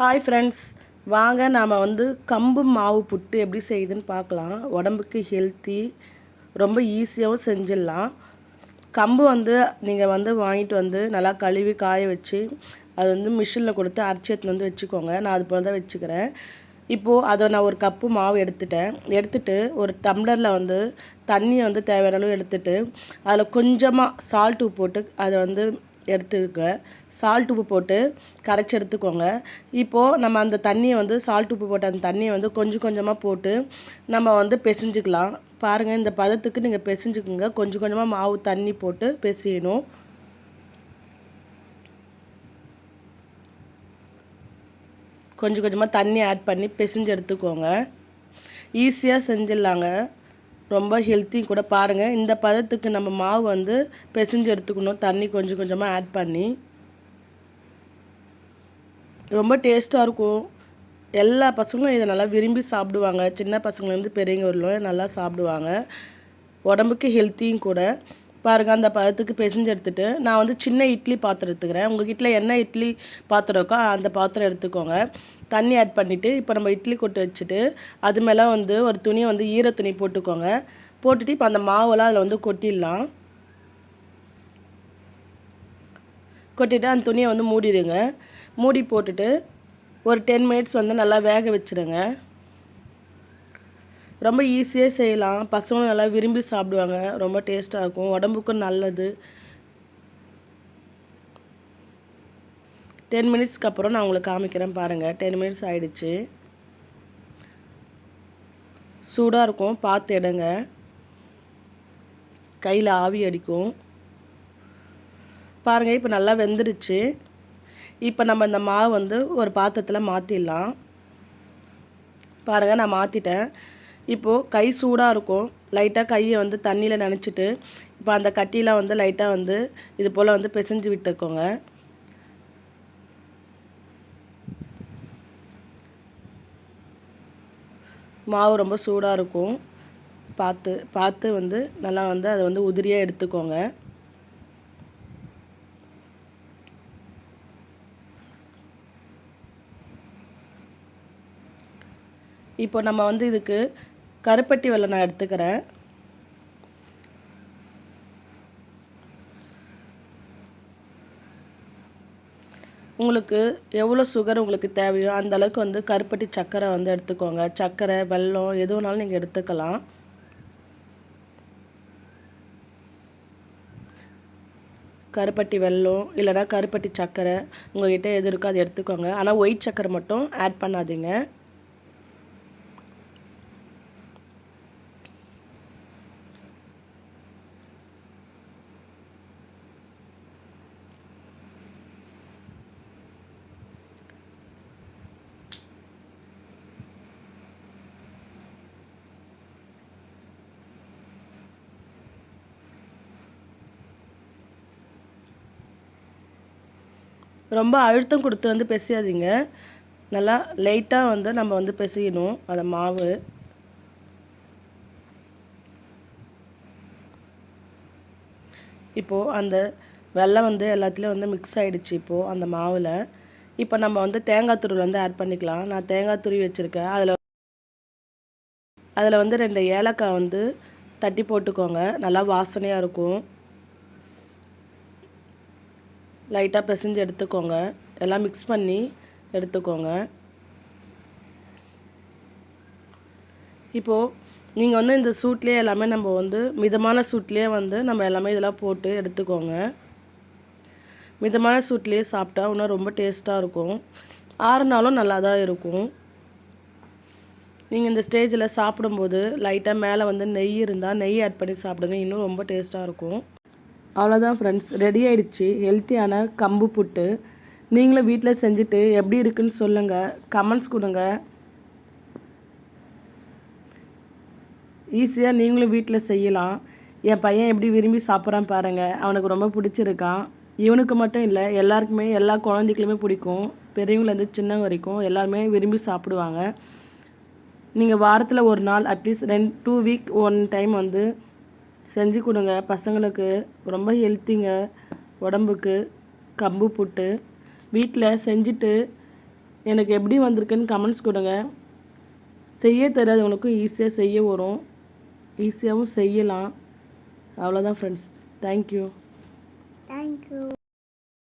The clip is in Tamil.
ஹாய் ஃப்ரெண்ட்ஸ் வாங்க நாம் வந்து கம்பு மாவு புட்டு எப்படி செய்யுதுன்னு பார்க்கலாம். உடம்புக்கு ஹெல்த்தி ரொம்ப ஈஸியாகவும் செஞ்சிடலாம். கம்பு வந்து நீங்கள் வந்து வாங்கிட்டு வந்து நல்லா கழுவி காய வச்சு அது வந்து மிஷினில் கொடுத்து அரைச்சி எடுத்துன்னு வந்து வச்சுக்கோங்க. நான் அது போல் தான் வச்சுக்கிறேன். இப்போது அதை நான் ஒரு கப்பு மாவு எடுத்துட்டேன். எடுத்துட்டு ஒரு டம்ளரில் வந்து தண்ணியை வந்து தேவையான அளவு எடுத்துட்டு அதில் கொஞ்சமாக சால்ட்டு போட்டு அதை வந்து எடுத்துக்க சால்ட் உப்பு போட்டு கரைச்சி எடுத்துக்கோங்க. இப்போது நம்ம அந்த தண்ணியை வந்து சால்ட் உப்பு போட்ட அந்த தண்ணியை வந்து கொஞ்சம் கொஞ்சமாக போட்டு நம்ம வந்து பிசைஞ்சுக்கலாம். பாருங்கள் இந்த பதத்துக்கு நீங்கள் பிசைஞ்சுக்குங்க. கொஞ்சம் கொஞ்சமாக மாவு தண்ணி போட்டு பிசையணும். கொஞ்சம் கொஞ்சமாக தண்ணி ஆட் பண்ணி பிசைஞ்சு எடுத்துக்கோங்க. ஈஸியாக செஞ்சிடலாங்க. ரொம்ப ஹெல்த்தி கூட பாருங்கள் இந்த பதத்துக்கு நம்ம மாவு வந்து பிசைஞ்சு எடுத்துக்கணும். தண்ணி கொஞ்சம் கொஞ்சமாக ஆட் பண்ணி. ரொம்ப டேஸ்ட்டாக இருக்கும். எல்லா பசங்களும் இதை நல்லா விரும்பி சாப்பிடுவாங்க. சின்ன பசங்கள்லேருந்து பெரியவங்க வரலும் நல்லா சாப்பிடுவாங்க. உடம்புக்கு ஹெல்த்தியும் கூட. பாருங்கள் அந்த பதத்துக்கு பிசைஞ்சு எடுத்துகிட்டு நான் வந்து சின்ன இட்லி பாத்திரம் எடுத்துக்கிறேன். உங்கள் வீட்டில் என்ன இட்லி பாத்திரம் இருக்கோ அந்த பாத்திரம் எடுத்துக்கோங்க. தண்ணி ஆட் பண்ணிவிட்டு இப்போ நம்ம இட்லி கொட்டு வச்சுட்டு அது மேலே வந்து ஒரு துணியை வந்து ஈர துணி போட்டுக்கோங்க. போட்டுட்டு இப்போ அந்த மாவெல்லாம் அதில் வந்து கொட்டிடலாம். கொட்டிட்டு அந்த துணியை வந்து மூடிடுங்க. மூடி போட்டுட்டு ஒரு டென் மினிட்ஸ் வந்து நல்லா வேக வச்சுருங்க. ரொம்ப ஈஸியாக செய்யலாம். பசங்களும் நல்லா விரும்பி சாப்பிடுவாங்க. ரொம்ப டேஸ்ட்டாக இருக்கும். உடம்புக்கும் நல்லது. டென் மினிட்ஸ்க்கு அப்புறம் நான் உங்களுக்கு காமிக்கிறேன் பாருங்கள் டென் மினிட்ஸ் ஆகிடுச்சு சூடாக இருக்கும். பார்த்து எடுங்க. கையில் ஆவி அடிக்கும். பாருங்கள் இப்போ நல்லா வெந்துருச்சு இப்போ நம்ம இந்த மாவு வந்து ஒரு பாத்திரத்தில் மாற்றிடலாம் பாருங்கள் நான் மாற்றிட்டேன் இப்போது கை சூடாக இருக்கும். லைட்டாக கையை வந்து தண்ணியில் நினச்சிட்டு இப்போ அந்த கட்டிலாம் வந்து லைட்டாக வந்து இது போல் வந்து பிசைஞ்சு விட்டுக்கோங்க. மாவு ரொம்ப சூடாக இருக்கும். பார்த்து பார்த்து வந்து நல்லா வந்து அதை வந்து உதிரியாக எடுத்துக்கோங்க. இப்போ நம்ம வந்து இதுக்கு கருப்பட்டி வெள்ளை நான் எடுத்துக்கிறேன். உங்களுக்கு எவ்வளோ சுகர் உங்களுக்கு தேவையோ அந்த அளவுக்கு வந்து கருப்பட்டி சர்க்கரை வந்து எடுத்துக்கோங்க. சர்க்கரை வெல்லம் எது வேணாலும் நீங்கள் எடுத்துக்கலாம். கருப்பட்டி வெல்லம் இல்லைனா கருப்பட்டி சர்க்கரை உங்கள்கிட்ட எது இருக்கோ அதை எடுத்துக்கோங்க. ஆனால் ஒயிட் சர்க்கரை மட்டும் ஆட் பண்ணாதீங்க. ரொம்ப அழுத்தம் கொடுத்து வந்து பிசையாதீங்க. நல்லா லைட்டாக வந்து நம்ம வந்து பிசையணும் அந்த மாவு. இப்போது அந்த வெள்ளம் வந்து எல்லாத்துலேயும் வந்து மிக்ஸ் ஆகிடுச்சு இப்போது அந்த மாவில். இப்போ நம்ம வந்து தேங்காய் துருவில் வந்து ஆட் பண்ணிக்கலாம். நான் தேங்காய் துருவி வச்சுருக்கேன். அதில் அதில் வந்து ரெண்டு ஏலக்காய் வந்து தட்டி போட்டுக்கோங்க. நல்லா வாசனையாக இருக்கும். லைட்டாக பிசைஞ்சு எடுத்துக்கோங்க. எல்லாம் மிக்ஸ் பண்ணி எடுத்துக்கோங்க. இப்போது நீங்கள் வந்து இந்த சூட்லேயே எல்லாமே நம்ம வந்து மிதமான சூட்லேயே வந்து நம்ம எல்லாமே இதெல்லாம் போட்டு எடுத்துக்கோங்க. மிதமான சூட்லேயே சாப்பிட்டா இன்னும் ரொம்ப டேஸ்ட்டாக இருக்கும். ஆறுனாலும் நல்லா தான் இருக்கும். நீங்கள் இந்த ஸ்டேஜில் சாப்பிடும்போது லைட்டாக மேலே வந்து நெய் இருந்தால் நெய் ஆட் பண்ணி சாப்பிடுங்க. இன்னும் ரொம்ப டேஸ்ட்டாக இருக்கும். அவ்வளோதான் ஃப்ரெண்ட்ஸ் ரெடி ஆயிடுச்சு. ஹெல்த்தியான கம்பு புட்டு. நீங்களும் வீட்டில் செஞ்சுட்டு எப்படி இருக்குன்னு சொல்லுங்கள் கமெண்ட்ஸ் கொடுங்க. ஈஸியாக நீங்களும் வீட்டில் செய்யலாம். என் பையன் எப்படி விரும்பி சாப்பிட்றான் பாருங்கள் அவனுக்கு ரொம்ப பிடிச்சிருக்கான். இவனுக்கு மட்டும் இல்லை எல்லாருக்குமே எல்லா குழந்தைகளுமே பிடிக்கும். பெரியவங்கலேருந்து சின்னவங்க வரைக்கும் எல்லாருமே விரும்பி சாப்பிடுவாங்க. நீங்கள் வாரத்தில் ஒரு நாள் அட்லீஸ்ட் ரெண்டு டூ வீக் ஒன் டைம் வந்து செஞ்சு கொடுங்க. பசங்களுக்கு ரொம்ப ஹெல்த்திங்க உடம்புக்கு கம்பு புட்டு. வீட்டில் செஞ்சுட்டு எனக்கு எப்படி வந்திருக்குன்னு கமெண்ட்ஸ் கொடுங்க. செய்ய தெரியாதவங்களுக்கும் ஈஸியாக செய்ய வரும். ஈஸியாகவும் செய்யலாம். அவ்வளோதான் ஃப்ரெண்ட்ஸ் தேங்க்யூ தேங்க்யூ